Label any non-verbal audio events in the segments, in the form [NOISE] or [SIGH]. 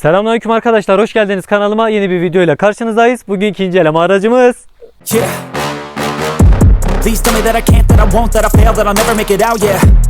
Selamünaleyküm arkadaşlar. Hoş geldiniz kanalıma. Yeni bir video ile karşınızdayız. Bugünkü inceleme aracımız Yeah.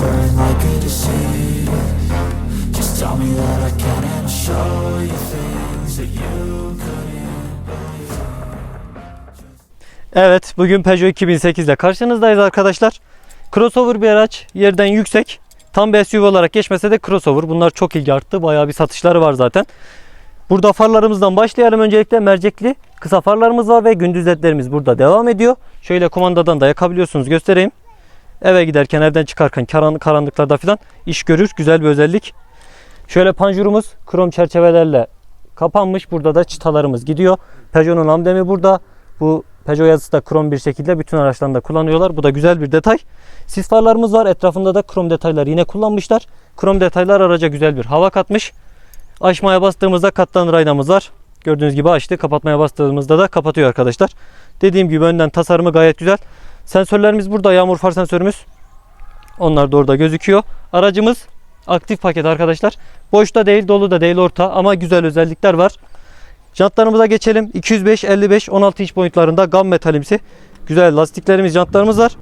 Burn like disease Just tell me that I can and I'll show you things that you couldn't Evet bugün Peugeot 2008 ile karşınızdayız arkadaşlar. Crossover bir araç. Yerden yüksek. Tam bir SUV olarak geçmese de crossover. Bunlar çok ilgi arttı. Bayağı bir satışları var zaten. Burada farlarımızdan başlayalım. Öncelikle mercekli kısa farlarımız var ve gündüz ledlerimiz burada devam ediyor. Şöyle kumandadan da yakabiliyorsunuz. Göstereyim. Eve giderken, evden çıkarken karan- karanlıklarda falan iş görür. Güzel bir özellik. Şöyle panjurumuz krom çerçevelerle kapanmış. Burada da çıtalarımız gidiyor. Peugeot'un amblemi burada. Bu Peugeot yazısı da krom bir şekilde bütün araçlarında kullanıyorlar. Bu da güzel bir detay. Sis farlarımız var. Etrafında da krom detaylar yine kullanmışlar. Krom detaylar araca güzel bir hava katmış. Açmaya bastığımızda katlanır aynamız var. Gördüğünüz gibi açtı. Kapatmaya bastığımızda da kapatıyor arkadaşlar. Dediğim gibi önden tasarımı gayet güzel. Sensörlerimiz burada. Yağmur far sensörümüz. Onlar da orada gözüküyor. Aracımız aktif paket arkadaşlar. Boşta değil, dolu da değil, orta ama güzel özellikler var. Jantlarımıza geçelim. 205, 55, 16 inç boyutlarında gam metalimsi. Güzel lastiklerimiz, jantlarımız var.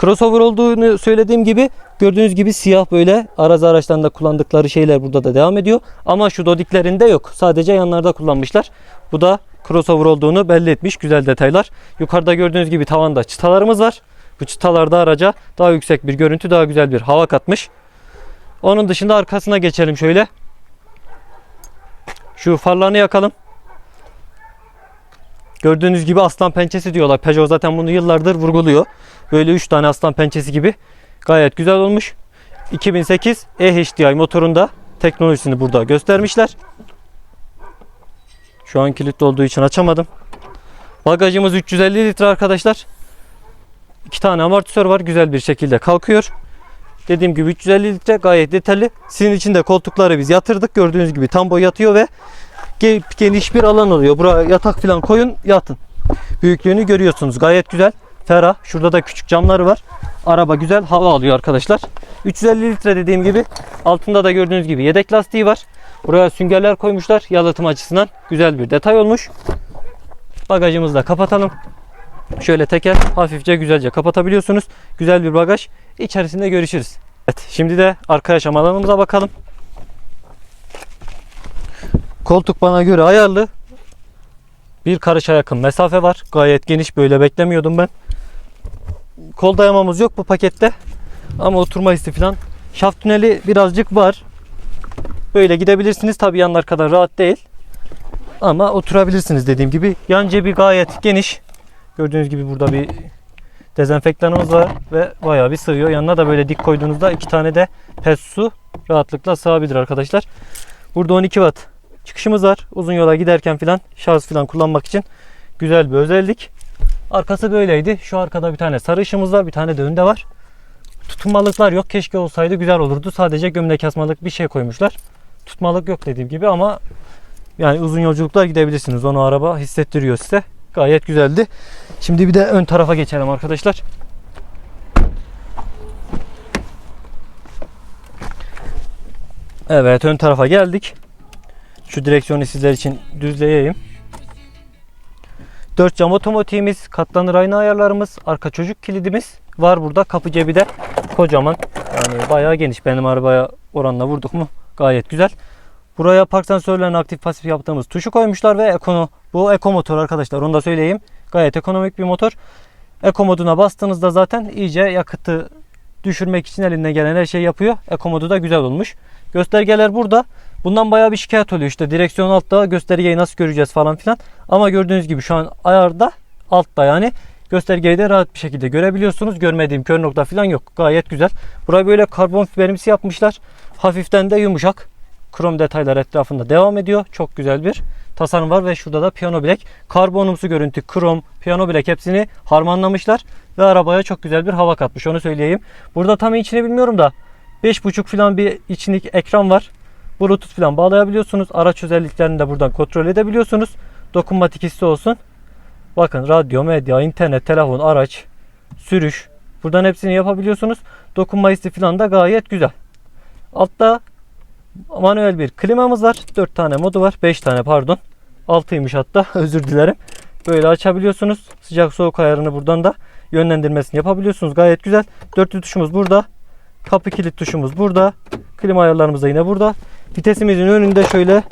Crossover olduğunu söylediğim gibi gördüğünüz gibi siyah böyle arazi araçlarında kullandıkları şeyler burada da devam ediyor. Ama şu dodiklerinde yok. Sadece yanlarda kullanmışlar. Bu da crossover olduğunu belli etmiş. Güzel detaylar. Yukarıda gördüğünüz gibi tavanda çıtalarımız var. Bu çıtalarda araca daha yüksek bir görüntü, daha güzel bir hava katmış. Onun dışında arkasına geçelim şöyle. Şu farlarını yakalım. Gördüğünüz gibi aslan pençesi diyorlar. Peugeot zaten bunu yıllardır vurguluyor. Böyle 3 tane aslan pençesi gibi. Gayet güzel olmuş. 2008 eHDI motorunda teknolojisini burada göstermişler. Şu an kilitli olduğu için açamadım. Bagajımız 350 litre arkadaşlar. İki tane amortisör var. Güzel bir şekilde kalkıyor. Dediğim gibi 350 litre gayet detaylı. Sizin için de koltukları biz yatırdık. Gördüğünüz gibi tam boy yatıyor ve ge- geniş bir alan oluyor. Buraya yatak falan koyun yatın. Büyüklüğünü görüyorsunuz. Gayet güzel. Ferah. Şurada da küçük camları var. Araba güzel hava alıyor arkadaşlar. 350 litre dediğim gibi. Altında da gördüğünüz gibi yedek lastiği var. Buraya süngerler koymuşlar. Yalıtım açısından güzel bir detay olmuş. Bagajımızı da kapatalım. Şöyle teker hafifçe güzelce kapatabiliyorsunuz. Güzel bir bagaj. İçerisinde görüşürüz. Evet, şimdi de arka yaşam alanımıza bakalım. Koltuk bana göre ayarlı. Bir karışa yakın mesafe var. Gayet geniş böyle beklemiyordum ben. Kol dayamamız yok bu pakette. Ama oturma hissi falan. Şaft tüneli birazcık var. Böyle gidebilirsiniz. Tabi yanlar kadar rahat değil. Ama oturabilirsiniz dediğim gibi. Yan cebi gayet geniş. Gördüğünüz gibi burada bir dezenfektanımız var ve bayağı bir sığıyor. Yanına da böyle dik koyduğunuzda iki tane de pet su rahatlıkla sığabilir arkadaşlar. Burada 12 watt çıkışımız var. Uzun yola giderken filan şarj filan kullanmak için güzel bir özellik. Arkası böyleydi. Şu arkada bir tane sarı ışığımız var. Bir tane de önde var. Tutunmalıklar yok. Keşke olsaydı güzel olurdu. Sadece gömlek asmalık bir şey koymuşlar. Tutmalık yok dediğim gibi ama yani uzun yolculuklar gidebilirsiniz. Onu araba hissettiriyor size. Gayet güzeldi. Şimdi bir de ön tarafa geçelim arkadaşlar. Evet ön tarafa geldik. Şu direksiyonu sizler için düzleyeyim. 4 cam otomotivimiz, katlanır ayna ayarlarımız, arka çocuk kilidimiz var burada. Kapı cebi de kocaman. Yani bayağı geniş. Benim arabaya oranla vurduk mu gayet güzel. Buraya park sensörlerini aktif pasif yaptığımız tuşu koymuşlar ve ekono bu eko motor arkadaşlar onu da söyleyeyim. Gayet ekonomik bir motor. Eko moduna bastığınızda zaten iyice yakıtı düşürmek için elinden gelen her şeyi yapıyor. Eko modu da güzel olmuş. Göstergeler burada. Bundan bayağı bir şikayet oluyor. İşte direksiyon altta göstergeyi nasıl göreceğiz falan filan. Ama gördüğünüz gibi şu an ayarda altta yani göstergeyi de rahat bir şekilde görebiliyorsunuz. Görmediğim kör nokta falan yok. Gayet güzel. Buraya böyle karbon fiberimsi yapmışlar. Hafiften de yumuşak. krom detaylar etrafında devam ediyor. Çok güzel bir tasarım var ve şurada da piyano bilek. Karbonumsu görüntü, krom, piyano bilek hepsini harmanlamışlar ve arabaya çok güzel bir hava katmış onu söyleyeyim. Burada tam içini bilmiyorum da 5.5 falan bir içindeki ekran var. Bluetooth falan bağlayabiliyorsunuz. Araç özelliklerini de buradan kontrol edebiliyorsunuz. Dokunmatik hissi olsun. Bakın radyo, medya, internet, telefon, araç, sürüş. Buradan hepsini yapabiliyorsunuz. Dokunma hissi falan da gayet güzel. Altta manuel bir klimamız var. 4 tane modu var. 5 tane pardon. 6'ymış hatta. [LAUGHS] Özür dilerim. Böyle açabiliyorsunuz. Sıcak soğuk ayarını buradan da yönlendirmesini yapabiliyorsunuz. Gayet güzel. Dörtlü tuşumuz burada. Kapı kilit tuşumuz burada. Klima ayarlarımız da yine burada. Vitesimizin önünde şöyle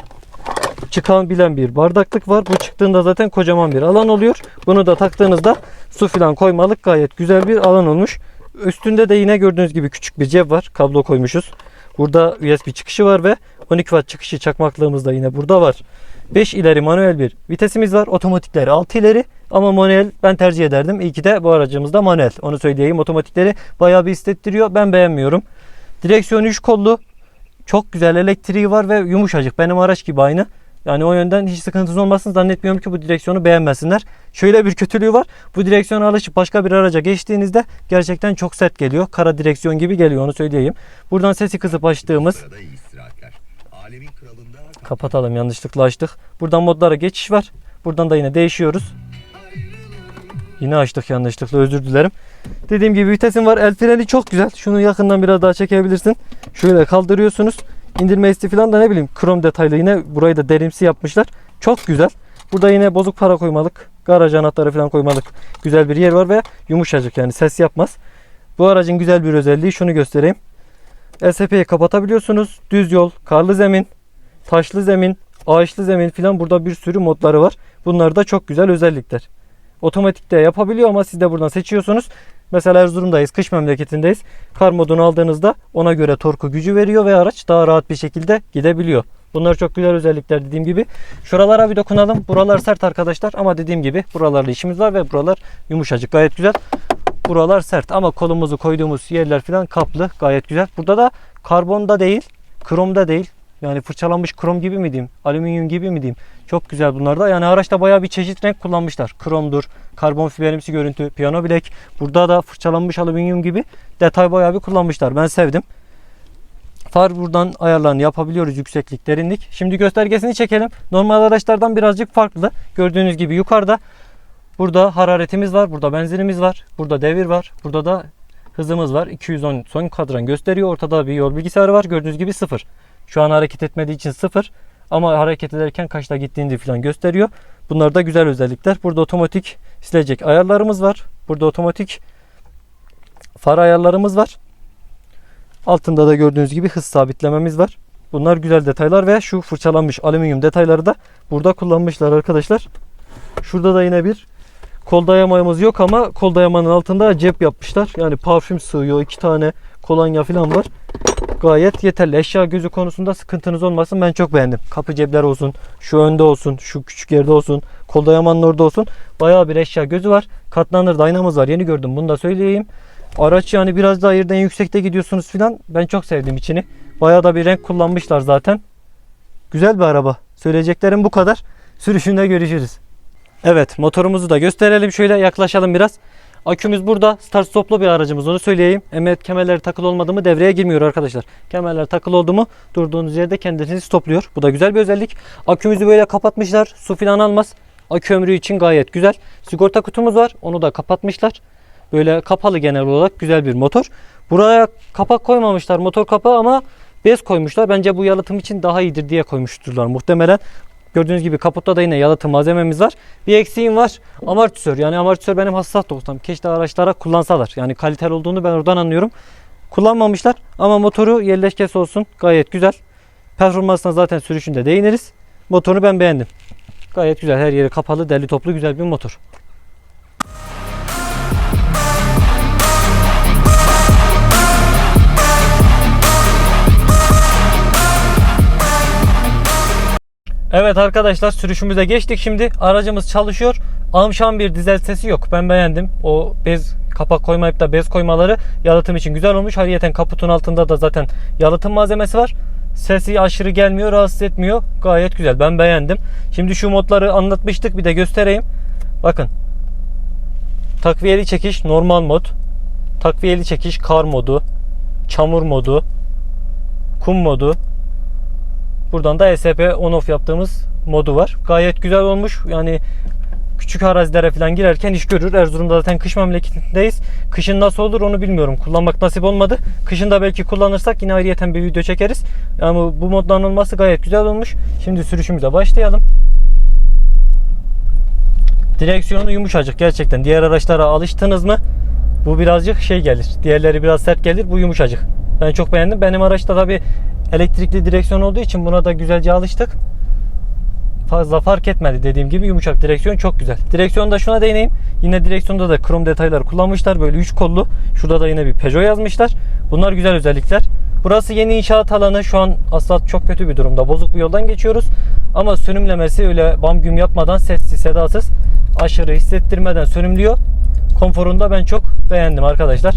çıkabilen bir bardaklık var. Bu çıktığında zaten kocaman bir alan oluyor. Bunu da taktığınızda su filan koymalık gayet güzel bir alan olmuş. Üstünde de yine gördüğünüz gibi küçük bir cep var. Kablo koymuşuz. Burada USB çıkışı var ve 12 watt çıkışı çakmaklığımız da yine burada var. 5 ileri manuel bir vitesimiz var. Otomatikleri 6 ileri ama manuel ben tercih ederdim. İyi ki de bu aracımızda manuel. Onu söyleyeyim. Otomatikleri bayağı bir hissettiriyor. Ben beğenmiyorum. Direksiyon 3 kollu. Çok güzel elektriği var ve yumuşacık. Benim araç gibi aynı. Yani o yönden hiç sıkıntınız olmasın zannetmiyorum ki bu direksiyonu beğenmesinler. Şöyle bir kötülüğü var. Bu direksiyona alışıp başka bir araca geçtiğinizde gerçekten çok sert geliyor. Kara direksiyon gibi geliyor onu söyleyeyim. Buradan sesi kısıp açtığımız kapatalım yanlışlıkla açtık. Buradan modlara geçiş var. Buradan da yine değişiyoruz. Yine açtık yanlışlıkla özür dilerim. Dediğim gibi vitesin var. El freni çok güzel. Şunu yakından biraz daha çekebilirsin. Şöyle kaldırıyorsunuz. İndirme isti falan da ne bileyim krom detaylı yine burayı da derimsi yapmışlar. Çok güzel. Burada yine bozuk para koymalık, garaj anahtarı falan koymalık güzel bir yer var ve yumuşacık yani ses yapmaz. Bu aracın güzel bir özelliği şunu göstereyim. LSP'yi kapatabiliyorsunuz. Düz yol, karlı zemin, taşlı zemin, ağaçlı zemin filan burada bir sürü modları var. Bunlar da çok güzel özellikler. Otomatikte yapabiliyor ama siz de buradan seçiyorsunuz. Mesela Erzurum'dayız, kış memleketindeyiz. Kar modunu aldığınızda ona göre torku gücü veriyor ve araç daha rahat bir şekilde gidebiliyor. Bunlar çok güzel özellikler dediğim gibi. Şuralara bir dokunalım. Buralar sert arkadaşlar ama dediğim gibi buralarla işimiz var ve buralar yumuşacık gayet güzel. Buralar sert ama kolumuzu koyduğumuz yerler falan kaplı gayet güzel. Burada da karbonda değil, kromda değil. Yani fırçalanmış krom gibi mi diyeyim, alüminyum gibi mi diyeyim. Çok güzel bunlar da. Yani araçta bayağı bir çeşit renk kullanmışlar. Kromdur, karbon fiberimsi görüntü, piyano bilek. Burada da fırçalanmış alüminyum gibi detay bayağı bir kullanmışlar. Ben sevdim. Far buradan ayarlarını yapabiliyoruz yükseklik, derinlik. Şimdi göstergesini çekelim. Normal araçlardan birazcık farklı. Gördüğünüz gibi yukarıda burada hararetimiz var, burada benzinimiz var, burada devir var, burada da hızımız var. 210 son kadran gösteriyor. Ortada bir yol bilgisayarı var. Gördüğünüz gibi sıfır. Şu an hareket etmediği için sıfır. Ama hareket ederken kaçta gittiğini falan gösteriyor. Bunlar da güzel özellikler. Burada otomatik silecek ayarlarımız var. Burada otomatik far ayarlarımız var. Altında da gördüğünüz gibi hız sabitlememiz var. Bunlar güzel detaylar ve şu fırçalanmış alüminyum detayları da burada kullanmışlar arkadaşlar. Şurada da yine bir kol dayamayımız yok ama kol dayamanın altında cep yapmışlar. Yani parfüm sığıyor. iki tane kolonya falan var. Gayet yeterli. Eşya gözü konusunda sıkıntınız olmasın. Ben çok beğendim. Kapı cepler olsun, şu önde olsun, şu küçük yerde olsun, kol dayamanın orada olsun. Bayağı bir eşya gözü var. Katlanır dayanamız var. Yeni gördüm. Bunu da söyleyeyim. Araç yani biraz daha yerden yüksekte gidiyorsunuz filan. Ben çok sevdim içini. Bayağı da bir renk kullanmışlar zaten. Güzel bir araba. Söyleyeceklerim bu kadar. Sürüşünde görüşürüz. Evet motorumuzu da gösterelim. Şöyle yaklaşalım biraz. Akümüz burada. Start stoplu bir aracımız onu söyleyeyim. Emniyet kemerleri takılı olmadı mı devreye girmiyor arkadaşlar. Kemerler takılı oldu mu durduğunuz yerde kendisini stopluyor. Bu da güzel bir özellik. Akümüzü böyle kapatmışlar. Su filan almaz. Akü ömrü için gayet güzel. Sigorta kutumuz var. Onu da kapatmışlar. Böyle kapalı genel olarak güzel bir motor. Buraya kapak koymamışlar motor kapağı ama bez koymuşlar. Bence bu yalıtım için daha iyidir diye koymuşturlar muhtemelen. Gördüğünüz gibi kaputta da yine yalıtım malzememiz var. Bir eksiğim var. Amortisör. Yani amortisör benim hassas noktam. Keşke araçlara kullansalar. Yani kaliteli olduğunu ben oradan anlıyorum. Kullanmamışlar ama motoru yerleşkesi olsun. Gayet güzel. Performansına zaten sürüşünde değiniriz. Motoru ben beğendim. Gayet güzel. Her yeri kapalı, deli toplu güzel bir motor. Evet arkadaşlar sürüşümüze geçtik şimdi. Aracımız çalışıyor. Amşan bir dizel sesi yok. Ben beğendim. O bez kapak koymayıp da bez koymaları yalıtım için güzel olmuş. Ayrıyeten kaputun altında da zaten yalıtım malzemesi var. Sesi aşırı gelmiyor, rahatsız etmiyor. Gayet güzel. Ben beğendim. Şimdi şu modları anlatmıştık. Bir de göstereyim. Bakın. Takviyeli çekiş normal mod. Takviyeli çekiş kar modu. Çamur modu. Kum modu. Buradan da ESP on off yaptığımız modu var. Gayet güzel olmuş. Yani küçük arazilere falan girerken iş görür. Erzurum'da zaten kış memleketindeyiz. Kışın nasıl olur onu bilmiyorum. Kullanmak nasip olmadı. Kışın da belki kullanırsak yine ayrıyeten bir video çekeriz. Yani bu modların olması gayet güzel olmuş. Şimdi sürüşümüze başlayalım. Direksiyonu yumuşacık gerçekten. Diğer araçlara alıştınız mı? Bu birazcık şey gelir. Diğerleri biraz sert gelir. Bu yumuşacık. Ben çok beğendim. Benim araçta tabi elektrikli direksiyon olduğu için buna da güzelce alıştık. Fazla fark etmedi dediğim gibi yumuşak direksiyon çok güzel. Direksiyonda şuna değineyim. Yine direksiyonda da krom detaylar kullanmışlar. Böyle 3 kollu. Şurada da yine bir Peugeot yazmışlar. Bunlar güzel özellikler. Burası yeni inşaat alanı. Şu an asfalt çok kötü bir durumda. Bozuk bir yoldan geçiyoruz. Ama sönümlemesi öyle bam güm yapmadan sessiz sedasız aşırı hissettirmeden sönümlüyor. Konforunda ben çok beğendim arkadaşlar.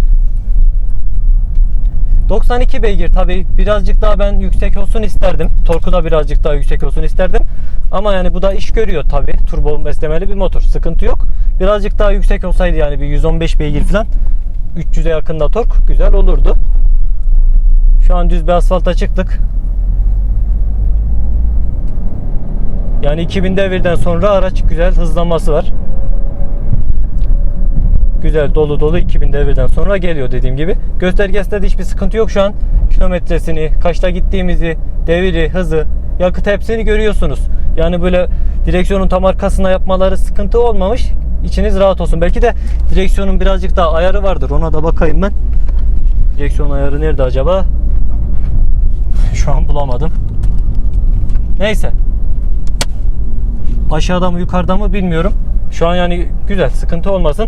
92 beygir tabi birazcık daha ben yüksek olsun isterdim. Torku da birazcık daha yüksek olsun isterdim. Ama yani bu da iş görüyor tabi. Turbo beslemeli bir motor. Sıkıntı yok. Birazcık daha yüksek olsaydı yani bir 115 beygir falan 300'e yakında tork güzel olurdu. Şu an düz bir asfalta çıktık. Yani 2000 devirden sonra araç güzel hızlanması var. Güzel dolu dolu 2000 devirden sonra geliyor dediğim gibi. Göstergesinde de hiçbir sıkıntı yok şu an. Kilometresini, kaçta gittiğimizi, deviri, hızı, yakıt hepsini görüyorsunuz. Yani böyle direksiyonun tam arkasına yapmaları sıkıntı olmamış. İçiniz rahat olsun. Belki de direksiyonun birazcık daha ayarı vardır. Ona da bakayım ben. Direksiyon ayarı nerede acaba? Şu an bulamadım. Neyse. Aşağıda mı yukarıda mı bilmiyorum. Şu an yani güzel sıkıntı olmasın.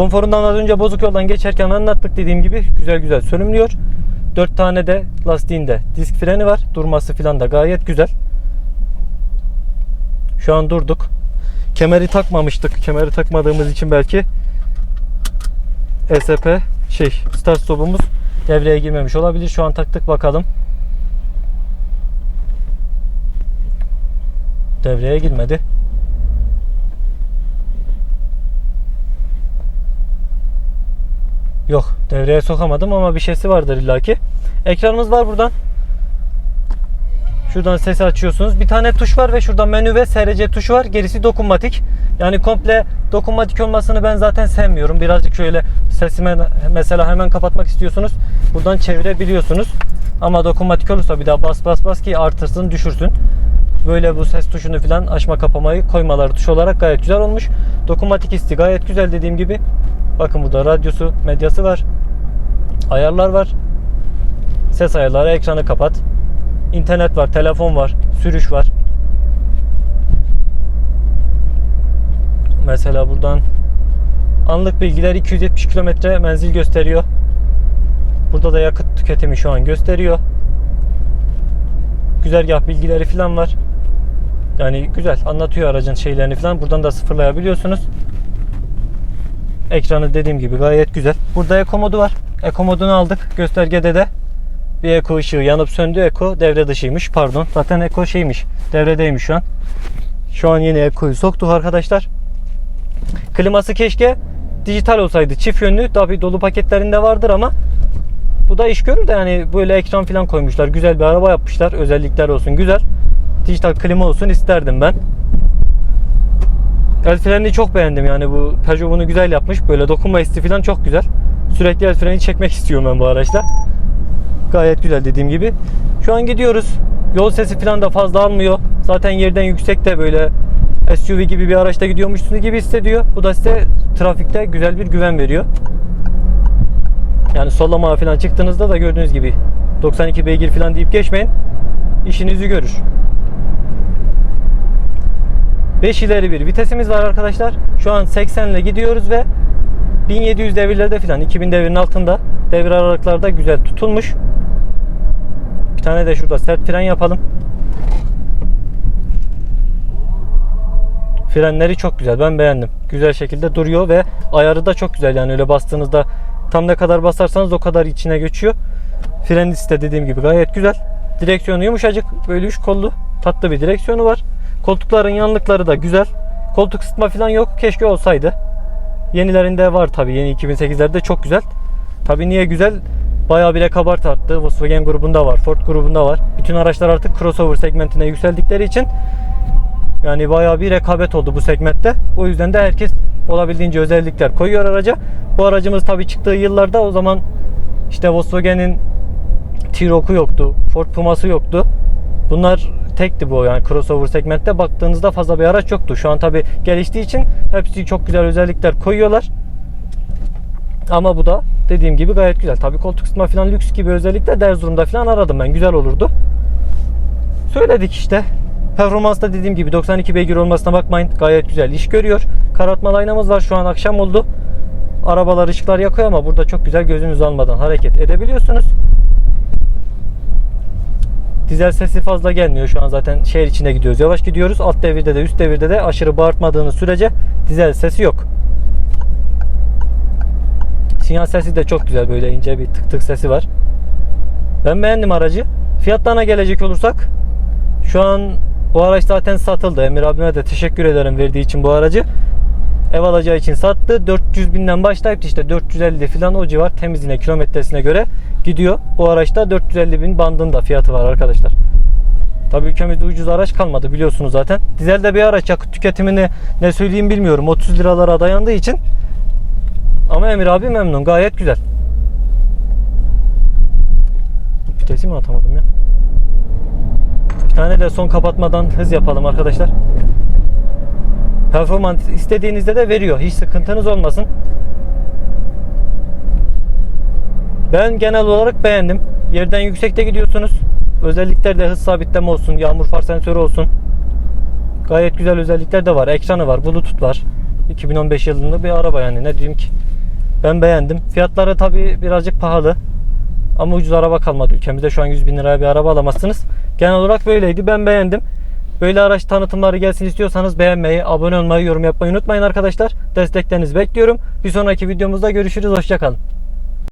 Konforundan az önce bozuk yoldan geçerken anlattık dediğim gibi güzel güzel sönümlüyor. 4 tane de lastiğinde disk freni var. Durması falan da gayet güzel. Şu an durduk. Kemeri takmamıştık. Kemeri takmadığımız için belki ESP şey start stopumuz devreye girmemiş olabilir. Şu an taktık bakalım. Devreye girmedi. Yok devreye sokamadım ama bir şeysi vardır illaki. Ekranımız var buradan. Şuradan sesi açıyorsunuz. Bir tane tuş var ve şuradan menü ve SRC tuşu var. Gerisi dokunmatik. Yani komple dokunmatik olmasını ben zaten sevmiyorum. Birazcık şöyle sesime mesela hemen kapatmak istiyorsunuz. Buradan çevirebiliyorsunuz. Ama dokunmatik olursa bir daha bas bas bas ki artırsın düşürsün. Böyle bu ses tuşunu falan açma kapamayı koymaları tuş olarak gayet güzel olmuş. Dokunmatik isti gayet güzel dediğim gibi. Bakın burada radyosu, medyası var. Ayarlar var. Ses ayarları, ekranı kapat. İnternet var, telefon var, sürüş var. Mesela buradan anlık bilgiler 270 kilometre menzil gösteriyor. Burada da yakıt tüketimi şu an gösteriyor. Güzergah bilgileri falan var. Yani güzel anlatıyor aracın şeylerini falan. Buradan da sıfırlayabiliyorsunuz. Ekranı dediğim gibi gayet güzel. Burada eko modu var. Eko modunu aldık. Göstergede de bir eko ışığı yanıp söndü. Eko devre dışıymış. Pardon. Zaten eko şeymiş. Devredeymiş şu an. Şu an yeni ekoyu soktuk arkadaşlar. Kliması keşke dijital olsaydı. Çift yönlü. Tabi dolu paketlerinde vardır ama bu da iş görür de yani böyle ekran falan koymuşlar. Güzel bir araba yapmışlar. Özellikler olsun güzel. Dijital klima olsun isterdim ben. El frenini çok beğendim yani bu Peugeot bunu güzel yapmış. Böyle dokunma hissi falan çok güzel. Sürekli el freni çekmek istiyorum ben bu araçla. Gayet güzel dediğim gibi. Şu an gidiyoruz. Yol sesi falan da fazla almıyor. Zaten yerden yüksek de böyle SUV gibi bir araçta gidiyormuşsunuz gibi hissediyor. Bu da size trafikte güzel bir güven veriyor. Yani sollama falan çıktığınızda da gördüğünüz gibi 92 beygir falan deyip geçmeyin. İşinizi görür. 5 ileri bir vitesimiz var arkadaşlar. Şu an 80 ile gidiyoruz ve 1700 devirlerde falan 2000 devirin altında devir aralıklarda güzel tutulmuş. Bir tane de şurada sert fren yapalım. Frenleri çok güzel. Ben beğendim. Güzel şekilde duruyor ve ayarı da çok güzel. Yani öyle bastığınızda tam ne kadar basarsanız o kadar içine geçiyor. Fren de dediğim gibi gayet güzel. Direksiyonu yumuşacık. Böyle üç kollu tatlı bir direksiyonu var. Koltukların yanlıkları da güzel. Koltuk ısıtma falan yok. Keşke olsaydı. Yenilerinde var tabii. Yeni 2008'lerde çok güzel. Tabii niye güzel? Bayağı bir rekabet arttı. Volkswagen grubunda var. Ford grubunda var. Bütün araçlar artık crossover segmentine yükseldikleri için yani bayağı bir rekabet oldu bu segmentte. O yüzden de herkes olabildiğince özellikler koyuyor araca. Bu aracımız tabii çıktığı yıllarda o zaman işte Volkswagen'in T-Roc'u yoktu. Ford Puma'sı yoktu. Bunlar tekti bu yani crossover segmentte baktığınızda fazla bir araç yoktu. Şu an tabii geliştiği için hepsi çok güzel özellikler koyuyorlar. Ama bu da dediğim gibi gayet güzel. Tabii koltuk ısıtma falan lüks gibi özellikler de Erzurum'da falan aradım ben. Güzel olurdu. Söyledik işte. Performansta dediğim gibi 92 beygir olmasına bakmayın. Gayet güzel iş görüyor. Karartmalı aynamız var. Şu an akşam oldu. Arabalar ışıklar yakıyor ama burada çok güzel gözünüzü almadan hareket edebiliyorsunuz. Dizel sesi fazla gelmiyor şu an zaten şehir içinde gidiyoruz. Yavaş gidiyoruz. Alt devirde de üst devirde de aşırı bağırtmadığınız sürece dizel sesi yok. Sinyal sesi de çok güzel böyle ince bir tık tık sesi var. Ben beğendim aracı. Fiyatlarına gelecek olursak şu an bu araç zaten satıldı. Emir abime de teşekkür ederim verdiği için bu aracı. Ev alacağı için sattı. 400 binden başlayıp işte 450 falan o civar temizliğine kilometresine göre gidiyor. Bu araçta 450 bin bandında fiyatı var arkadaşlar. Tabii ülkemizde ucuz araç kalmadı biliyorsunuz zaten. Dizelde bir araç yakıt tüketimini ne söyleyeyim bilmiyorum. 30 liralara dayandığı için. Ama Emir abi memnun. Gayet güzel. Vitesi mi atamadım ya? Bir tane de son kapatmadan hız yapalım arkadaşlar. Performans istediğinizde de veriyor. Hiç sıkıntınız olmasın. Ben genel olarak beğendim. Yerden yüksekte gidiyorsunuz. Özellikler de hız sabitleme olsun, yağmur far sensörü olsun. Gayet güzel özellikler de var. Ekranı var, bluetooth var. 2015 yılında bir araba yani ne diyeyim ki. Ben beğendim. Fiyatları tabi birazcık pahalı. Ama ucuz araba kalmadı ülkemizde. Şu an 100 bin liraya bir araba alamazsınız. Genel olarak böyleydi. Ben beğendim. Böyle araç tanıtımları gelsin istiyorsanız beğenmeyi, abone olmayı, yorum yapmayı unutmayın arkadaşlar. Desteklerinizi bekliyorum. Bir sonraki videomuzda görüşürüz. Hoşçakalın.